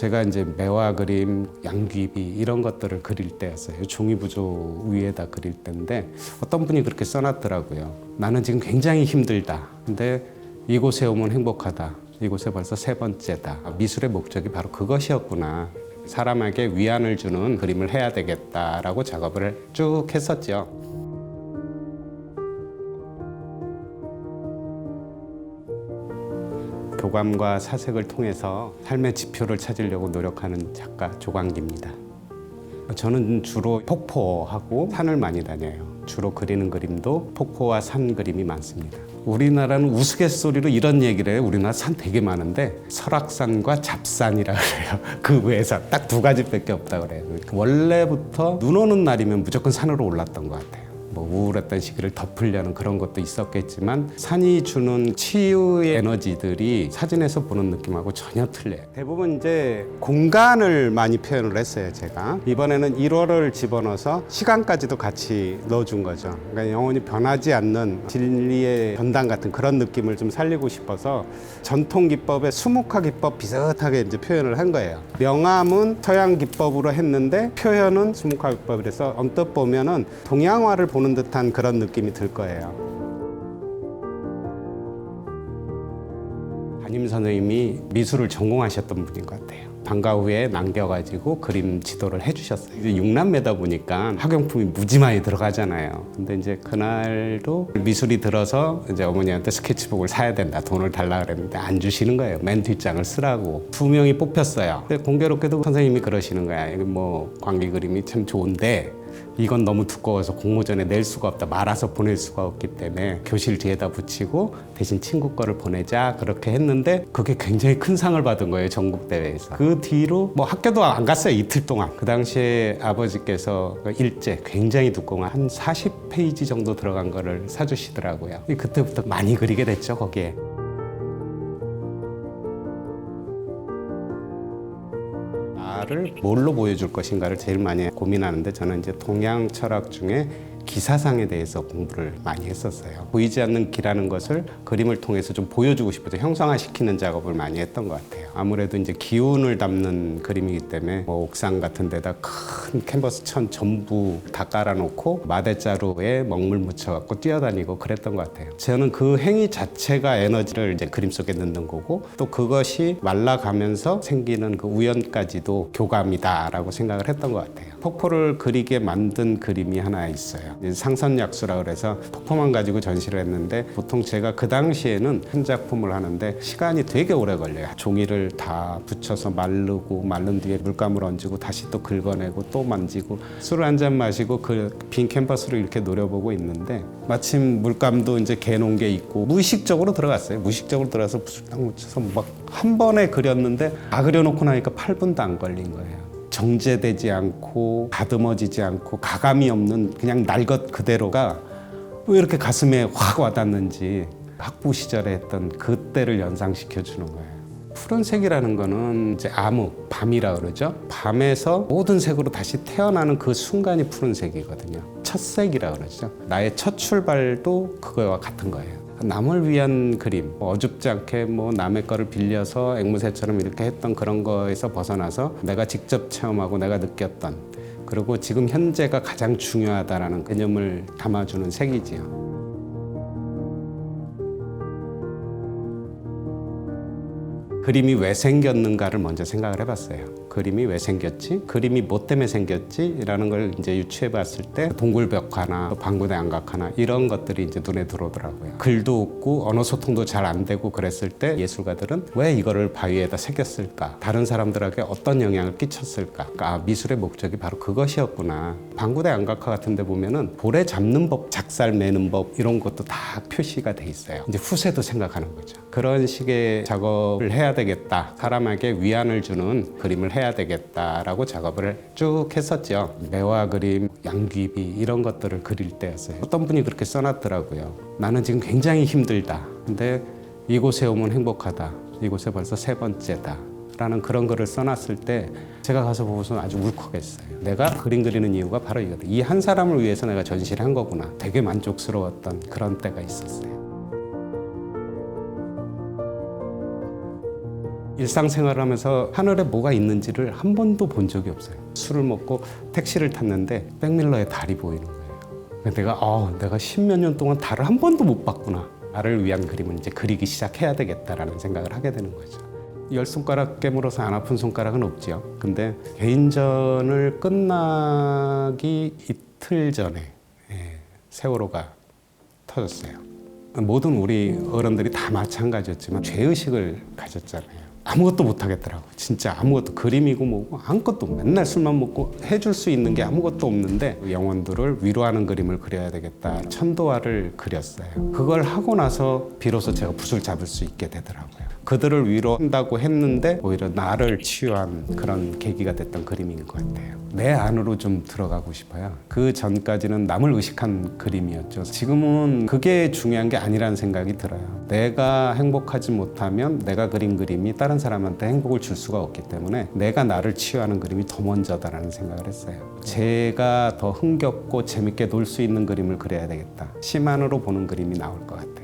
제가 이제 매화 그림, 양귀비 이런 것들을 그릴 때였어요. 종이 부조 위에다 그릴 때인데 어떤 분이 그렇게 써놨더라고요. 나는 지금 굉장히 힘들다. 근데 이곳에 오면 행복하다. 이곳에 벌써 세 번째다. 아, 미술의 목적이 바로 그것이었구나. 사람에게 위안을 주는 그림을 해야 되겠다라고 작업을 쭉 했었죠. 교감과 사색을 통해서 삶의 지표를 찾으려고 노력하는 작가 조광기입니다. 저는 주로 폭포하고 산을 많이 다녀요. 주로 그리는 그림도 폭포와 산 그림이 많습니다. 우리나라는 우스갯소리로 이런 얘기를 해요. 우리나라 산 되게 많은데 설악산과 잡산이라 그래요. 그 외에서 딱 두 가지밖에 없다 그래요. 원래부터 눈 오는 날이면 무조건 산으로 올랐던 것 같아요. 뭐 우울했던 시기를 덮으려는 그런 것도 있었겠지만 산이 주는 치유의 에너지들이 사진에서 보는 느낌하고 전혀 틀려요. 대부분 이제 공간을 많이 표현을 했어요, 제가. 이번에는 1월을 집어넣어서 시간까지도 같이 넣어준 거죠. 그러니까 영원히 변하지 않는 진리의 전당 같은 그런 느낌을 좀 살리고 싶어서 전통 기법의 수묵화 기법 비슷하게 이제 표현을 한 거예요. 명암은 서양 기법으로 했는데 표현은 수묵화 기법이라서 언뜻 보면은 동양화를 보는 듯한 그런 느낌이 들 거예요. 담임 선생님이 미술을 전공하셨던 분인 것 같아요. 방과 후에 남겨가지고 그림 지도를 해주셨어요. 이제 육남매다 보니까 학용품이 무지 많이 들어가잖아요. 근데 이제 그날도 미술이 들어서 이제 어머니한테 스케치북을 사야 된다. 돈을 달라 그랬는데 안 주시는 거예요. 맨 뒷장을 쓰라고. 두 명이 뽑혔어요. 근데 공교롭게도 선생님이 그러시는 거야. 이거 뭐 광기 그림이 참 좋은데 이건 너무 두꺼워서 공모전에 낼 수가 없다. 말아서 보낼 수가 없기 때문에 교실 뒤에다 붙이고 대신 친구 거를 보내자 그렇게 했는데 그게 굉장히 큰 상을 받은 거예요. 전국 대회에서. 그 뒤로 뭐 학교도 안 갔어요. 이틀 동안. 그 당시에 아버지께서 그 일제 굉장히 두꺼운 한 40페이지 정도 들어간 거를 사주시더라고요. 그때부터 많이 그리게 됐죠. 거기에. 나를 뭘로 보여줄 것인가를 제일 많이 고민하는데 저는 이제 동양 철학 중에 기사상에 대해서 공부를 많이 했었어요. 보이지 않는 기라는 것을 그림을 통해서 좀 보여주고 싶어서 형상화시키는 작업을 많이 했던 것 같아요. 아무래도 이제 기운을 담는 그림이기 때문에 뭐 옥상 같은 데다 큰 캔버스 천 전부 다 깔아놓고 마대자루에 먹물 묻혀갖고 뛰어다니고 그랬던 것 같아요. 저는 그 행위 자체가 에너지를 이제 그림 속에 넣는 거고 또 그것이 말라가면서 생기는 그 우연까지도 교감이다라고 생각을 했던 것 같아요. 폭포를 그리게 만든 그림이 하나 있어요. 이제 상선약수라 그래서 폭포만 가지고 전시를 했는데 보통 제가 그 당시에는 한 작품을 하는데 시간이 되게 오래 걸려요. 종이를 다 붙여서 마르고 마른 뒤에 물감을 얹고 다시 또 긁어내고 또 만지고 술을 한 잔 마시고 그 빈 캔버스를 이렇게 노려보고 있는데 마침 물감도 이제 개놓은 게 있고 무의식적으로 들어갔어요. 무의식적으로 들어가서 묻혀서 막 한 번에 그렸는데 다 그려놓고 나니까 8분도 안 걸린 거예요. 정제되지 않고 다듬어지지 않고 가감이 없는 그냥 날 것 그대로가 왜 이렇게 가슴에 확 와닿는지 학부 시절에 했던 그때를 연상시켜 주는 거예요. 푸른색이라는 거는 이제 암흑, 밤이라 그러죠. 밤에서 모든 색으로 다시 태어나는 그 순간이 푸른색이거든요. 첫 색이라 그러죠. 나의 첫 출발도 그거와 같은 거예요. 남을 위한 그림, 뭐 어줍지 않게 뭐 남의 거를 빌려서 앵무새처럼 이렇게 했던 그런 거에서 벗어나서 내가 직접 체험하고 내가 느꼈던 그리고 지금 현재가 가장 중요하다라는 개념을 담아주는 색이지요. 그림이 왜 생겼는가를 먼저 생각을 해봤어요. 그림이 왜 생겼지? 그림이 뭐 때문에 생겼지? 라는 걸 이제 유추해 봤을 때 동굴벽화나 방구대 안각화나 이런 것들이 이제 눈에 들어오더라고요. 글도 없고 언어 소통도 잘 안 되고 그랬을 때 예술가들은 왜 이거를 바위에다 새겼을까? 다른 사람들에게 어떤 영향을 끼쳤을까? 아, 미술의 목적이 바로 그것이었구나. 방구대 안각화 같은 데 보면은 볼에 잡는 법, 작살 매는 법 이런 것도 다 표시가 돼 있어요. 이제 후세도 생각하는 거죠. 그런 식의 작업을 해야 되겠다. 사람에게 위안을 주는 그림을 해야 되겠다라고 작업을 쭉 했었죠. 매화 그림, 양귀비 이런 것들을 그릴 때였어요. 어떤 분이 그렇게 써놨더라고요. 나는 지금 굉장히 힘들다. 근데 이곳에 오면 행복하다. 이곳에 벌써 세 번째다. 라는 그런 글을 써놨을 때 제가 가서 보고서 아주 울컥했어요. 내가 그림 그리는 이유가 바로 이거다. 이 한 사람을 위해서 내가 전시를 한 거구나. 되게 만족스러웠던 그런 때가 있었어요. 일상생활을 하면서 하늘에 뭐가 있는지를 한 번도 본 적이 없어요. 술을 먹고 택시를 탔는데 백밀러에 달이 보이는 거예요. 내가 어, 내가 십몇 년 동안 달을 한 번도 못 봤구나. 나를 위한 그림을 이제 그리기 시작해야 되겠다라는 생각을 하게 되는 거죠. 열 손가락 깨물어서 안 아픈 손가락은 없죠. 근데 개인전을 끝나기 이틀 전에 예, 세월호가 터졌어요. 모든 우리 어른들이 다 마찬가지였지만 죄의식을 가졌잖아요. 아무것도 못 하겠더라고. 진짜 아무것도 그림이고 뭐고 아무것도 맨날 술만 먹고 해줄 수 있는 게 아무것도 없는데 영혼들을 위로하는 그림을 그려야 되겠다. 천도화를 그렸어요. 그걸 하고 나서 비로소 제가 붓을 잡을 수 있게 되더라고요. 그들을 위로한다고 했는데 오히려 나를 치유한 그런 계기가 됐던 그림인 것 같아요. 내 안으로 좀 들어가고 싶어요. 그 전까지는 남을 의식한 그림이었죠. 지금은 그게 중요한 게 아니라는 생각이 들어요. 내가 행복하지 못하면 내가 그린 그림이 다른 사람한테 행복을 줄 수가 없기 때문에 내가 나를 치유하는 그림이 더 먼저다라는 생각을 했어요. 제가 더 흥겹고 재밌게 놀 수 있는 그림을 그려야 되겠다. 심 안으로 보는 그림이 나올 것 같아요.